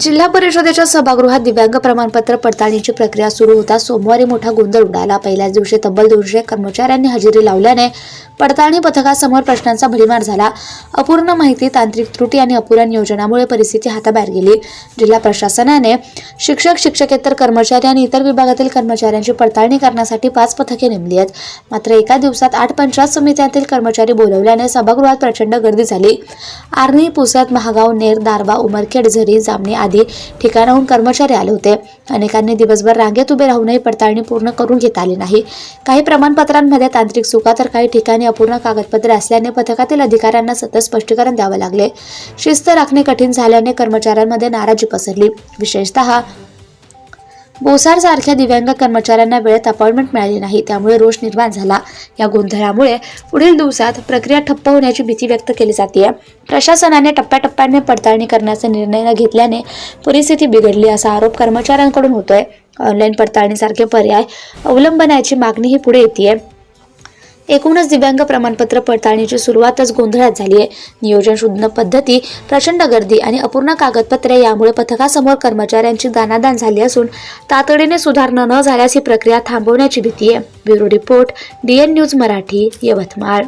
जिल्हा परिषदेच्या सभागृहात दिव्यांग प्रमाणपत्र पडताळणीची प्रक्रिया सुरू होता. सोमवारी मोठा गोंधळ उडाला. पहिल्याच दिवशी तब्बल दोनशे कर्मचाऱ्यांनी हजेरी लावल्याने पडताळणी पथकासमोर प्रश्नांचा भडीमार झाला. अपूर्ण माहिती तांत्रिक त्रुटी आणि अपुऱ्या नियोजनामुळे परिस्थिती हाताबाहेर गेली. जिल्हा प्रशासनाने शिक्षक शिक्षकेतर कर्मचारी आणि इतर विभागातील कर्मचाऱ्यांची पडताळणी करण्यासाठी पाच पथके नेमली आहेत. मात्र एका दिवसात आठ पंचायत समित्यातील कर्मचारी बोलवल्याने सभागृहात प्रचंड गर्दी झाली. आर्णी पुसद महागाव नेर दारवा उमरखेड झरी जामणी आधी ठिकाणाहून कर्मचारी आले होते. अनेकांनी दिवसभर रांगेत उभे राहूनही पडताळणी पूर्ण करून घेता आली नाही. काही प्रमाणपत्रांमध्ये तांत्रिक चुका तर काही ठिकाणी अपूर्ण कागदपत्रे असल्याने पथकातील अधिकाऱ्यांना सतत स्पष्टीकरण द्यावे लागले. शिस्त राखणे कठीण झाल्याने कर्मचाऱ्यांमध्ये नाराजी पसरली. विशेषतः बोसार सारख्या दिव्यांग कर्मचाऱ्यांना वेळेत अपॉइंटमेंट मिळाली नाही त्यामुळे रोष निर्माण झाला. या गोंधळामुळे पुढील दिवसात प्रक्रिया ठप्प होण्याची भीती व्यक्त केली जाते प्रशासनाने टप्प्याटप्प्याने पडताळणी करण्याचा निर्णय न घेतल्याने परिस्थिती बिघडली असा आरोप कर्मचाऱ्यांकडून होतोय. ऑनलाईन पडताळणीसारखे पर्याय अवलंबण्याची मागणीही पुढे येते एकूणच दिव्यांग प्रमाणपत्र पडताळणीची सुरुवातच गोंधळात झाली आहे. नियोजन शुद्ध पद्धती प्रचंड गर्दी आणि अपूर्ण कागदपत्रे यामुळे पथकासमोर कर्मचाऱ्यांची दानादान झाली असून तातडीने सुधारणा न झाल्यास ही प्रक्रिया थांबवण्याची भीती आहे. Bureau report DN news Marathi Yavatmal.